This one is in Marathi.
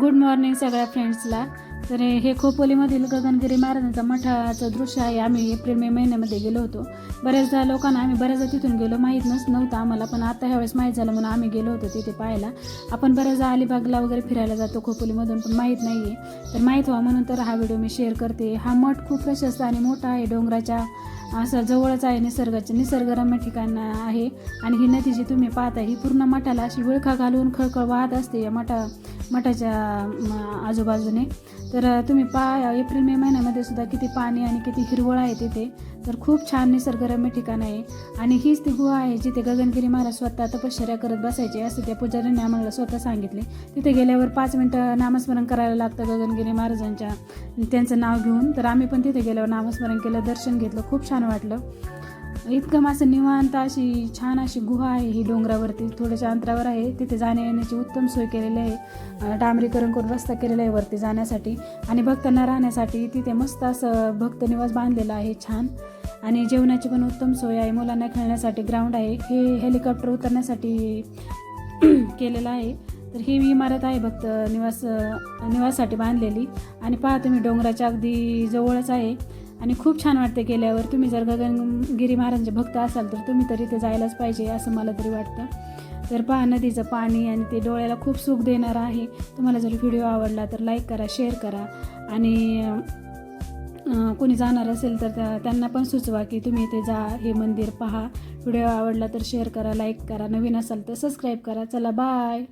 गुड मॉर्निंग सगळ्या फ्रेंड्सला तर हे खोपोलीमधील गगनगिरी महाराजांचा मठाचं दृश्य आहे. आम्ही एप्रिल मे महिन्यामध्ये गेलो होतो. बऱ्याचदा लोकांना आम्ही बऱ्याचदा तिथून गेलो. माहीत नस नव्हतं आम्हाला पण आता ह्यावेळेस माहीत झालं म्हणून आम्ही गेलो होतो तिथे पाहायला. आपण बऱ्याचदा अलिबागला वगैरे फिरायला जातो खोपोलीमधून पण माहीत नाही आहे तर माहीत व्हा म्हणून तर हा व्हिडिओ मी शेअर करते. हा मठ खूप प्रशस्त आणि मोठा आहे. डोंगराच्या असं जवळच आहे निसर्गाचे निसर्गरम्य ठिकाण आहे. आणि ही नदी जी तुम्ही पाहता ही पूर्ण मठाला अशी विळखा घालून खळखळ वाहत असते. या मठा मठाच्या आजूबाजूने. तर तुम्ही पा एप्रिल मे महिन्यामध्ये सुद्धा किती पाणी आणि किती हिरवळ आहे तिथे. तर खूप छान निसर्गरम्य ठिकाण आहे. आणि हीच ती गुहा आहे जिथे गगनगिरी महाराज स्वतः तपश्चर्या करत बसायचे. असं त्या पुजाऱ्यांनी आम्हाला स्वतः सांगितले. तिथे गेल्यावर पाच मिनटं नामस्मरण करायला लागतं गगनगिरी महाराजांच्या त्यांचं नाव घेऊन. तर आम्ही पण तिथे गेल्यावर नामस्मरण केलं दर्शन घेतलं. खूप छान वाटलं. इतकं असं निवांत अशी छान अशी गुहा आहे ही डोंगरावरती. थोड्याशा अंतरावर आहे. तिथे जाण्या येण्याची उत्तम सोय केलेली आहे. डांबरीकरण करून रस्ता केलेला आहे वरती जाण्यासाठी. आणि भक्तांना राहण्यासाठी तिथे मस्त असं भक्त निवास बांधलेला आहे छान. आणि जेवणाची पण उत्तम सोय आहे. मुलांना खेळण्यासाठी ग्राउंड आहे. हे हेलिकॉप्टर उतरण्यासाठी केलेलं आहे. तर ही इमारत आहे भक्त निवास निवाससाठी बांधलेली. आणि पहा तुम्ही डोंगराच्या अगदी जवळच आहे. आणि खूप छान वाटते गेल्यावर. तुम्ही जर गगनगिरी महाराजांचे भक्त असाल तर तुम्ही तर इथे जायलाच पाहिजे असं मला तरी वाटतं. तर पहा नदीचं पाणी आणि ते डोळ्याला खूप सुख देणारं आहे. तुम्हाला जर व्हिडिओ आवडला तर लाईक करा शेअर करा. आणि कोणी जाणार असेल तर त्यांना पण सुचवा की तुम्ही इथे जा हे मंदिर पहा. व्हिडिओ आवडला तर शेअर करा लाईक करा. नवीन असाल तर सबस्क्राईब करा. चला बाय.